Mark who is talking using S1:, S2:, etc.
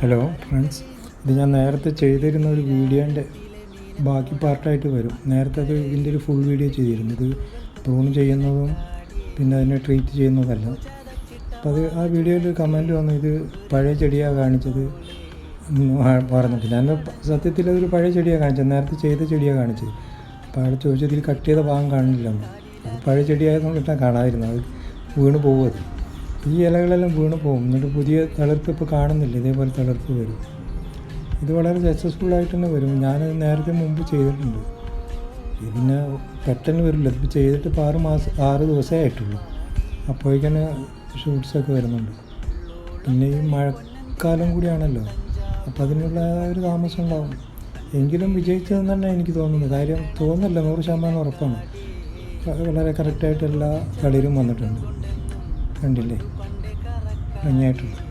S1: Hello friends ഇത് ഞാൻ നേരത്തെ ചെയ്തിരുന്ന ഒരു വീഡിയോന്റെ ബാക്കി പാർട്ടായിട്ട് വരും. നേരത്തെ അത് ഇതിന്റെ ഒരു ഫുൾ വീഡിയോ ചെയ്തിരുന്നു. ഇത് പ്രൂൺ ചെയ്യുന്നതും പിന്നെ അതിനെ ട്രീറ്റ് ചെയ്യുന്നതല്ല. അപ്പോൾ അത് ആ വീഡിയോയിൽ കമന്റ് വന്നു. ഇത് പഴയ ചെടിയാണ് കാണിച്ചത് പറഞ്ഞിട്ട്. ഞാൻ സത്യത്തിൽ അതൊരു പഴയ ചെടിയാണ് കാണിച്ചത്. നേരത്തെ ചെയ്ത ചെടിയാണ് കാണിച്ചത്. അപ്പോൾ അവിടെ ചോദിച്ചതിൽ കട്ട് ചെയ്ത ഭാഗം കാണില്ലെന്ന് അത് പഴയ ഞാൻ കാണാതിരുന്നത് അത് വീണ് പോകും അത് ഈ ഇലകളെല്ലാം വീണ് പോകും. എന്നിട്ട് പുതിയ തളിർപ്പ് ഇപ്പോൾ കാണുന്നില്ല. ഇതേപോലെ തളിർപ്പ് വരും. ഇത് വളരെ സക്സസ്ഫുൾ ആയിട്ട് തന്നെ വരും. ഞാനത് നേരത്തെ മുമ്പ് ചെയ്തിട്ടുണ്ട്. ഇതിന് പെട്ടെന്ന് വരില്ല. ഇത് ചെയ്തിട്ട് ഇപ്പോൾ ആറ് മാസം ആറ് ദിവസമേ ആയിട്ടുള്ളൂ. അപ്പോഴേക്കന്നെ ഷൂട്ട്സൊക്കെ വരുന്നുണ്ട്. പിന്നെ ഈ മഴക്കാലം കൂടിയാണല്ലോ. അപ്പോൾ അതിനുള്ള ഒരു താമസം ഉണ്ടാവും. എങ്കിലും വിജയിച്ചതെന്ന് തന്നെ എനിക്ക് തോന്നുന്നു. കാര്യം തോന്നുന്നില്ല. നൂറ് ശതമാനം ഉറപ്പാണ്. വളരെ കറക്റ്റായിട്ട് കളിയിലും വന്നിട്ടുണ്ട്. കണ്ടില്ലേ? ഭംഗിയായിട്ടുണ്ട്.